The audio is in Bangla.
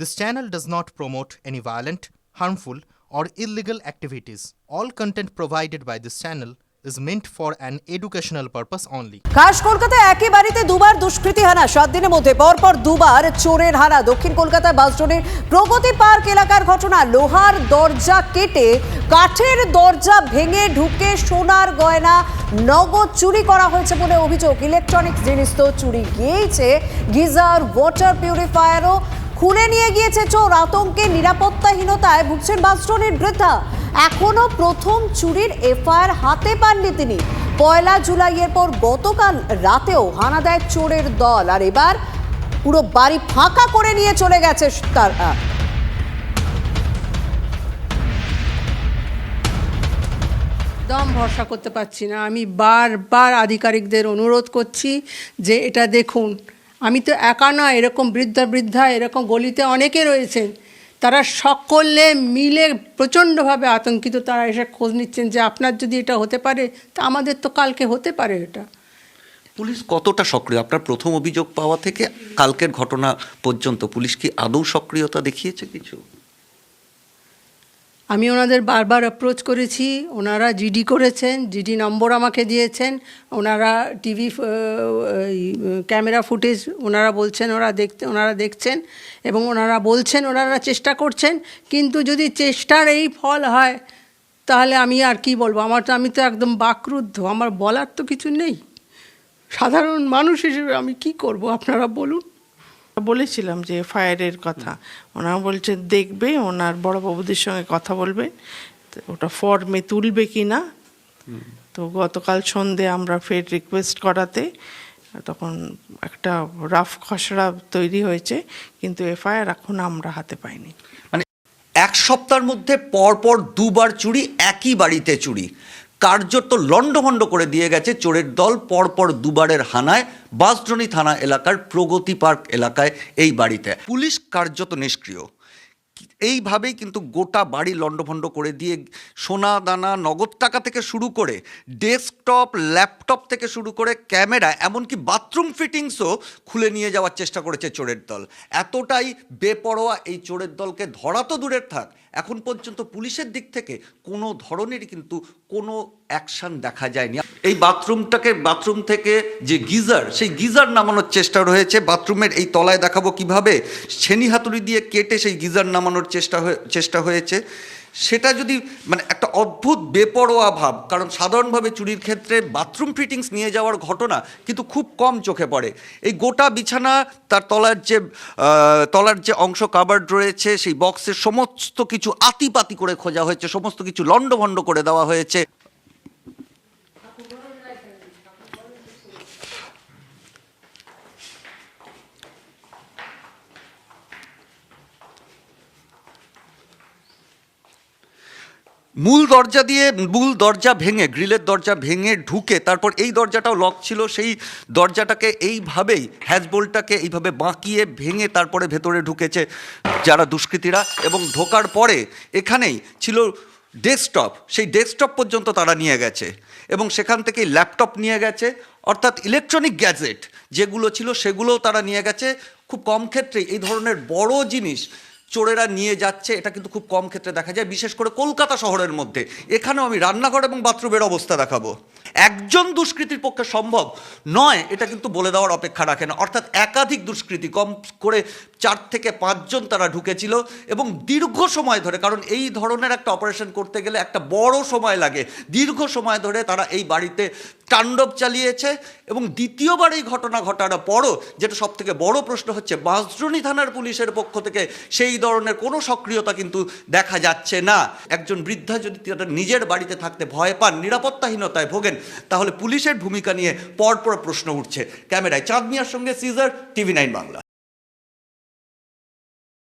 This channel does not promote any violent, harmful, or illegal activities. All content provided by this channel is meant for an educational purpose only. খাস কলকাতায় একই বাড়িতে দুবার দুষ্কৃতী হানা। সাত দিনের মধ্যে পরপর দুবার চোরের হানা। দক্ষিণ কলকাতায় বাসজনের প্রগতি পার্ক এলাকার ঘটনা। লোহার দরজা কেটে কাঠের দরজা ভেঙে ঢুকে সোনার গয়না নগদ চুরি করা হয়েছে বলে অভিযোগ। ইলেকট্রনিক্স জিনিস তো চুরি গিয়েছে গিজার ওয়াটার পিউরিফায়ারও খুলে নিয়ে গিয়েছে চোর। আতঙ্কে নিরাপত্তাহীনতায় ভুগছেন বাসজনের বৃদ্ধা। এখনও প্রথম চুরির এফআইআর হাতে পাননি তিনি। পয়লা জুলাইয়ের পর গতকাল রাতেও হানা দেয় চোরের দল। আর এবার পুরো বাড়ি ফাঁকা করে নিয়ে চলে গেছে তারা একদম ভরসা করতে পারছি না। আমি বারবার আধিকারিকদের অনুরোধ করছি যে এটা দেখুন। আমি তো একা নয়, এরকম বৃদ্ধা বৃদ্ধা, এরকম গলিতে অনেকে রয়েছেন। তারা সকলে মিলে প্রচণ্ডভাবে আতঙ্কিত। তারা এসে খোঁজ নিচ্ছেন যে আপনার যদি এটা হতে পারে, তা আমাদের তো কালকে হতে পারে এটা। পুলিশ কতটা সক্রিয়? আপনার প্রথম অভিযোগ পাওয়া থেকে কালকের ঘটনা পর্যন্ত পুলিশ কি আদৌ সক্রিয়তা দেখিয়েছে কিছু? আমি ওনাদের বারবার অ্যাপ্রোচ করেছি, ওনারা জিডি করেছেন জিডি নম্বর আমাকে দিয়েছেন, ওনারা টিভি ক্যামেরা ফুটেজ ওনারা বলছেন, ওরা দেখতে, ওনারা দেখছেন এবং ওনারা বলছেন, ওনারা চেষ্টা করছেন, কিন্তু যদি চেষ্টার এই ফল হয়, তাহলে আমি আর কি বলব? আমার তো, আমি তো একদম বাকরুদ্ধ, আমার বলার তো কিছু নেই। সাধারণ মানুষ হিসেবে আমি কি করব? আপনারা বলুন। বলেছিলাম যে ফায়ারের কথা। ওনারা বলছে, দেখবে, ওনার বড় বাবুদের সঙ্গে কথা বলবে। ওটা ফর্মে তুলবে কি না? তো গতকাল সন্ধে আমরা ফের রিকোয়েস্ট করাতে, তখন একটা রাফ খসড়া তৈরি হয়েছে, কিন্তু এফআইআর এখন আমরা হাতে পাইনি। মানে এক সপ্তাহের মধ্যে পরপর দুবার চুরি, একই বাড়িতে চুরি। কার্যত লণ্ডভণ্ড করে দিয়ে গেছে। চোরের দল পরপর দুবারের হানায়। বাসড্রনি থানা এলাকার প্রগতি পার্ক এলাকায় এই বাড়িতে। পুলিশ কার্যত নিষ্ক্রিয়। এইভাবেই কিন্তু গোটা বাড়ি লণ্ডভণ্ড করে দিয়ে সোনা, দানা, নগদ টাকা থেকে শুরু করে ডেস্কটপ, ল্যাপটপ থেকে শুরু করে ক্যামেরা, এমনকি বাথরুম ফিটিংসও খুলে নিয়ে যাওয়ার চেষ্টা করেছে চোরের দল। এতটাই বেপরোয়া এই চোরের দলকে ধরা তো দূরের থাক। এখন পর্যন্ত পুলিশের দিক থেকে কোনো ধরনেরই কিন্তু কোনো অ্যাকশন দেখা যায়নি। এই বাথরুমটাকে, বাথরুম থেকে যে গিজার, সেই গিজার নামানোর চেষ্টা রয়েছে। বাথরুমের এই তলায় দেখাবো কীভাবে ছেনি হাতুড়ি দিয়ে কেটে সেই গিজার নামানোর চেষ্টা চেষ্টা হয়েছে। সেটা যদি মানে একটা অদ্ভুত বেপরোয়া ভাব, কারণ সাধারণভাবে চুরির ক্ষেত্রে বাথরুম ফিটিংস নিয়ে যাওয়ার ঘটনা কিন্তু খুব কম চোখে পড়ে। এই গোটা বিছানা, তার তলার যে তলার যে অংশ কাবার্ড রয়েছে, সেই বক্সের সমস্ত কিছু আতিপাতি করে খোঁজা হয়েছে, সমস্ত কিছু লণ্ডভণ্ড করে দেওয়া হয়েছে। মূল দরজা দিয়ে মূল দরজা ভেঙে, গ্রিলের দরজা ভেঙে ঢুকে তারপর এই দরজাটাও লক ছিল, সেই দরজাটাকে এইভাবেই হ্যাজবোল্টটাকে এইভাবে বাঁকিয়ে ভেঙে তারপরে ভেতরে ঢুকেছে যারা দুষ্কৃতীরা এবং ঢোকার পরে এখানেই ছিল ডেস্কটপ, সেই ডেস্কটপ পর্যন্ত তারা নিয়ে গেছে এবং সেখান থেকেই ল্যাপটপ নিয়ে গেছে, অর্থাৎ ইলেকট্রনিক গ্যাজেট যেগুলো ছিল সেগুলোও তারা নিয়ে গেছে। খুব কম ক্ষেত্রে এই ধরনের বড় জিনিস চোরেরা নিয়ে যাচ্ছে, এটা কিন্তু খুব কম ক্ষেত্রে দেখা যায়, বিশেষ করে কলকাতা শহরের মধ্যে। এখানেও আমি রান্নাঘর এবং বাথরুমের অবস্থা দেখাবো। একজন দুষ্কৃতির পক্ষে সম্ভব নয়, এটা কিন্তু বলে দেওয়ার অপেক্ষা রাখে না। অর্থাৎ একাধিক দুষ্কৃতি কম করে চার থেকে পাঁচজন তারা ঢুকেছিল এবং দীর্ঘ সময় ধরে, কারণ এই ধরনের একটা অপারেশন করতে গেলে একটা বড় সময় লাগে। দীর্ঘ সময় ধরে তারা এই বাড়িতে তাণ্ডব চালিয়েছে এবং দ্বিতীয়বার এই ঘটনা ঘটার পরও যেটা সব থেকে বড় প্রশ্ন হচ্ছে বাঁশদ্রোণী থানার পুলিশের পক্ষ থেকে সেই ধরনের কোনো সক্রিয়তা কিন্তু দেখা যাচ্ছে না। একজন বৃদ্ধা যদি তার নিজের বাড়িতে থাকতে ভয় পান, নিরাপত্তাহীনতায় ভোগেন, তাহলে পুলিশের ভূমিকা নিয়ে পরপর প্রশ্ন উঠছে। ক্যামেরায় চাঁদ মিয়ার সঙ্গে সিজার, টিভি নাইন বাংলা।